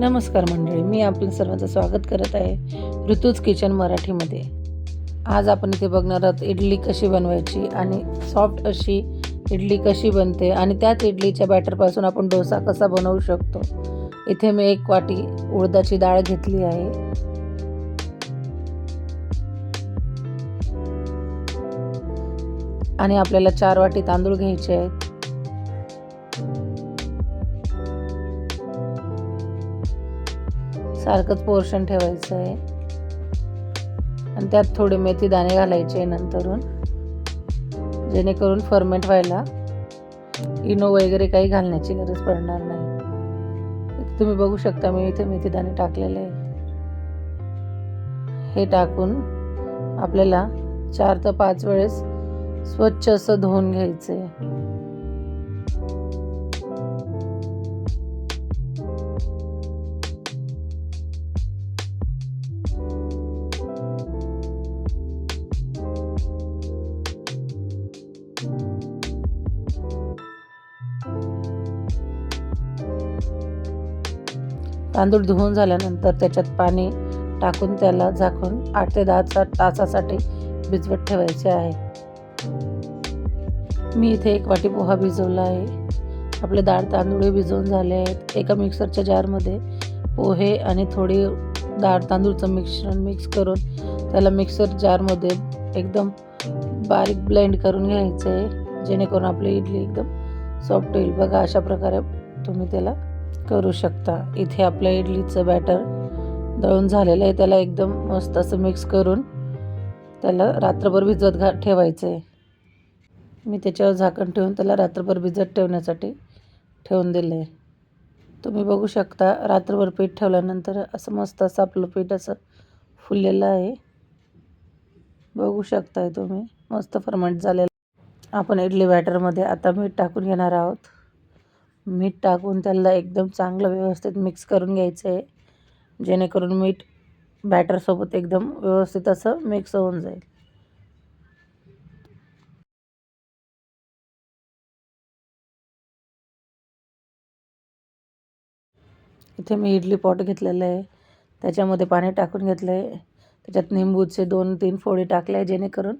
नमस्कार मंडळी मी आपलं सर्वांचं स्वागत करत आहे ऋतूज किचन मराठीमध्ये. आज आपण इथे बघणार आहोत इडली कशी बनवायची आणि सॉफ्ट अशी इडली कशी बनते आणि त्याच इडलीच्या बॅटरपासून आपण डोसा कसा बनवू शकतो. इथे मी एक वाटी उडदाची डाळ घेतली आहे. आणि आपल्याला चार वाटी तांदूळ घ्यायचे आहेत. सारखंच पोर्शन ठेवायचं आहे. आणि त्यात थोडे मेथी दाणे घालायचे नंतरून. जेणेकरून फर्मेंट व्हायला इनो वगैरे काही घालण्याची गरज पडणार नाही. तुम्ही बघू शकता मी इथे मेथी दाणे टाकलेले आहेत. हे टाकून आपल्याला चार ते पाच वेळेस स्वच्छ असं धुवून घ्यायचं आहे तांदूळ धुवून झाल्यानंतर त्याच्यात पाणी टाकून त्याला झाकून आठ ते दहा तासासाठी भिजवत ठेवायचे आहे. मी इथे एक वाटी पोहा भिजवला आहे. आपले डाळ तांदूळ भिजवून झाले आहेत. एका मिक्सरच्या जारमध्ये पोहे आणि थोडी डाळ तांदूळचं मिश्रण मिक्स करून त्याला मिक्सर जारमध्ये एकदम बारीक ब्लेंड करून घ्यायचं आहे. जेणेकरून आपली इडली एकदम सॉफ्ट होईल. बघा अशा प्रकारे तुम्ही त्याला करू शकता. इथे आपल्या इडलीचं बॅटर दळून झालेलं आहे. त्याला एकदम मस्त असं मिक्स करून त्याला रात्रभर भिजत घा ठेवायचं आहे मी त्याच्यावर झाकण ठेवून त्याला रात्रभर भिजत ठेवण्यासाठी ठेवून दिलं आहे तुम्ही बघू शकता रात्रभर पीठ ठेवल्यानंतर असं मस्त असं आपलं पीठ असं फुललेलं आहे. बघू शकताय तुम्ही मस्त फर्मेंट झालेलं आपण इडली बॅटरमध्ये आता मीठ टाकून घेणार आहोत. मीठ टाकून त्याला एकदम चांगलं व्यवस्थित मिक्स करून घ्यायचं आहे जेणेकरून मीठ बॅटरसोबत एकदम व्यवस्थित असं मिक्स होऊन जाईल. इथे मी इडली पॉट घेतलेलं आहे. त्याच्यामध्ये पाणी टाकून घेतलं आहे त्याच्यात निंबूचे दोन तीन फोडी टाकले आहे जेणेकरून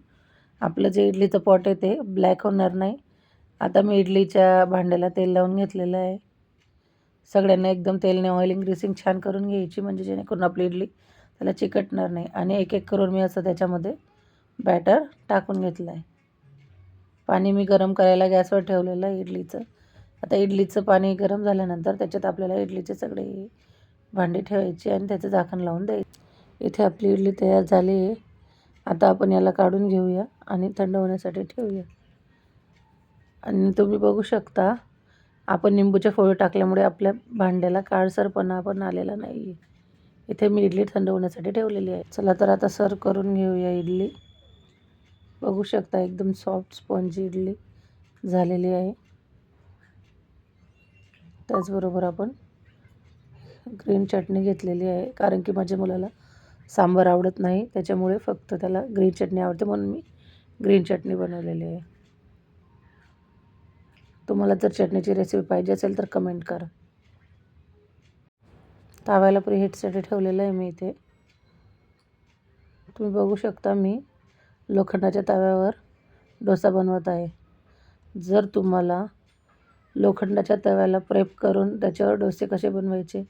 आपलं जे इडलीचं पॉट आहे ते ब्लॅक होणार नाही. आता मी इडलीच्या भांड्याला तेल लावून घेतलेलं आहे. सगळ्यांना एकदम तेलने ऑइलिंग ग्रेसिंग छान करून घ्यायची म्हणजे जेणेकरून आपली इडली त्याला चिकटणार नाही. आणि एक एक करून मी असं त्याच्यामध्ये बॅटर टाकून घेतलं आहे. पाणी मी गरम करायला गॅसवर ठेवलेलं आहे इडलीचं. आता इडलीचं पाणी गरम झाल्यानंतर त्याच्यात आपल्याला इडलीचे सगळे भांडी ठेवायची आणि त्याचं झाकण लावून द्यायचं. इथे आपली इडली तयार झाली आहे. आता आपण याला काढून घेऊया आणि थंड होण्यासाठी ठेवूया. आणि तुम्ही बघू शकता आपण निंबूच्या फोळी टाकल्यामुळे आपल्या भांड्याला काळसरपणा पण आलेला नाही इथे मी इडली थंड होण्यासाठी ठेवलेली आहे. चला तर आता सर्व करून घेऊया इडली. बघू शकता एकदम सॉफ्ट स्पंजी इडली झालेली आहे. त्याचबरोबर आपण ग्रीन चटणी घेतलेली आहे कारण की माझ्या मुलाला सांबार आवडत नाही त्याच्यामुळे फक्त त्याला ग्रीन चटणी आवडते म्हणून मी ग्रीन चटणी बनवलेली आहे. तुम्हाला जर चटणीची रेसिपी पाहिजे असेल तर कमेंट करा. ताव्याला प्रीहीटसाठी ठेवलेलं आहे मी इथे. तुम्ही बघू शकता मी लोखंडाच्या तव्यावर डोसा बनवत आहे. जर तुम्हाला लोखंडाच्या तव्याला प्रेप करून त्याच्यावर डोसे कसे बनवायचे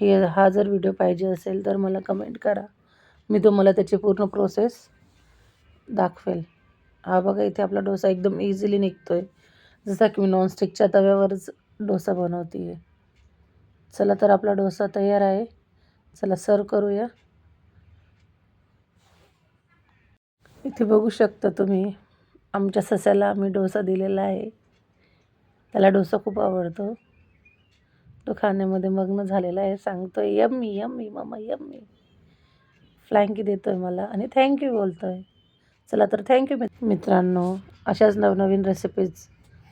हे हा जर व्हिडिओ पाहिजे असेल तर मला कमेंट करा. मी तुम्हाला त्याची पूर्ण प्रोसेस दाखवेल. हा बघा इथे आपला डोसा एकदम इझिली निघतो आहे जसा की मी नॉनस्टिकच्या तव्यावरच डोसा बनवते आहे चला तर आपला डोसा तयार आहे. चला सर्व करूया. इथे बघू शकता तुम्ही आमच्या सस्याला आम्ही डोसा दिलेला आहे. त्याला डोसा खूप आवडतो. तो खाण्यामध्ये मग्न झालेला आहे. सांगतो आहे यम्मी यम्मी मम्मा यम्मी. फ्लँकी देतो आहे मला आणि थँक्यू बोलतो आहे चला तर थँक्यू मित्रांनो. अशाच नवनवीन रेसिपीज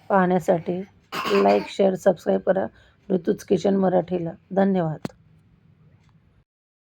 पाहण्यासाठी लाईक शेअर सबस्क्राईब करा. ऋतूज किचन मराठीला. धन्यवाद.